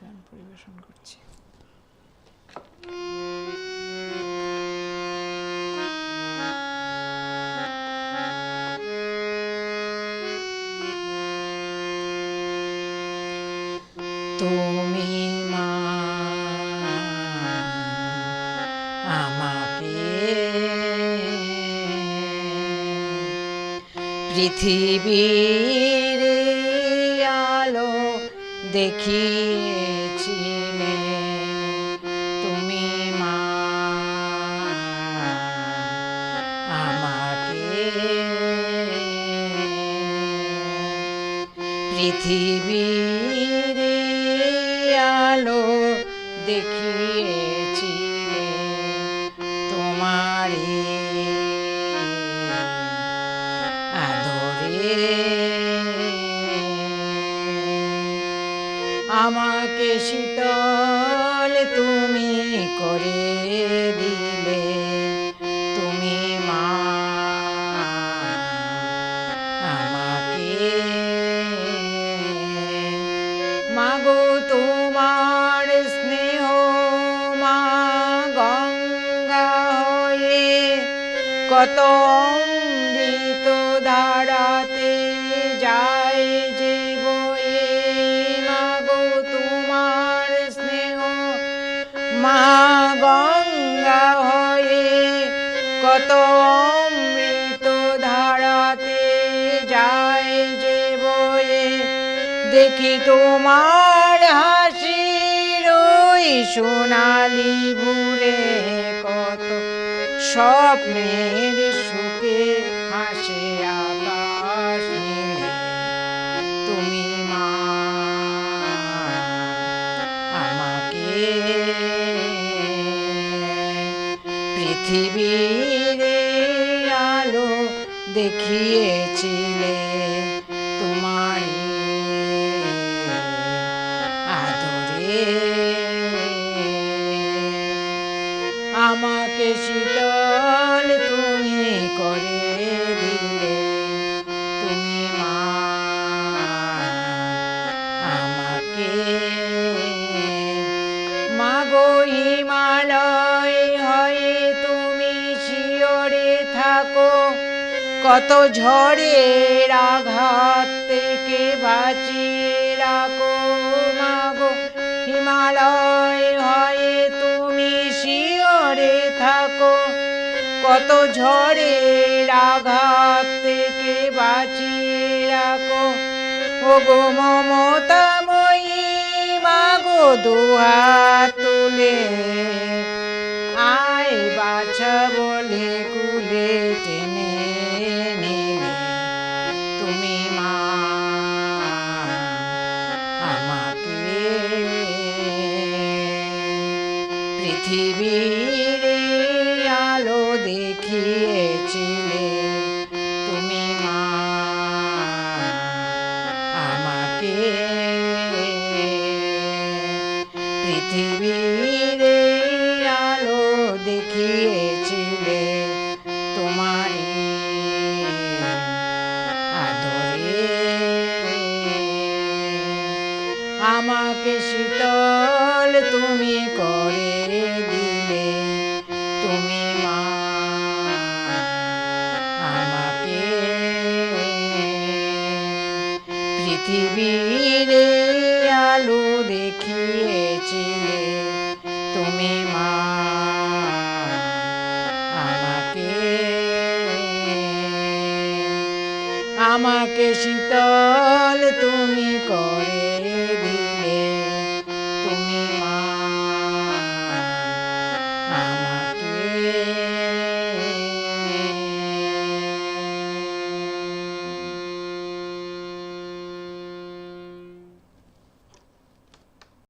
গান পরিবেশন করছি। তুমি পৃথিবীর আলো দেখিয়েছিলে তুমি মা। আমাকে পৃথিবীর আলো দেখিয়েছিলে আমাকে শীতল তুমি করে দিলে, তুমি মা আমাকে। মাগো তোমার স্নেহ, মা গঙ্গা হয়ে কত মা গঙ্গা হয়ে কত অমৃত ধারাতে যায় যে বয়ে। দেখি তোমার হাসির ওই সোনালি ভুরে কত স্বপ্নের পৃথিবীর আলো দেখিয়েছিলে তোমার আদরে আমাকে শীতল তুমি করে দিলে, তুমি মা, আমাকে। মাগো হিমালয় কত ঝড়ের আঘাত থেকে বাঁচিয়ে রাখো মাগো। হিমালয় হয়ে তুমি শিওরে থাকো। কত ঝড়ের আঘাত থেকে বাঁচিয়ে রাখো। ও গো মমতাময়ী, মাগো দুহাত তুলে। আয় বাছা বলে কুলে পৃথিবীর আলো দেখিয়েছিলে। তুমি মা আমাকে। পৃথিবীর আলো দেখিয়েছিলে। তোমারই আদরে। আমাকে শীতল পৃথিবীর আলো দেখিয়েছিলে তুমি মা আমাকে আমাকে শীতল তুমি করে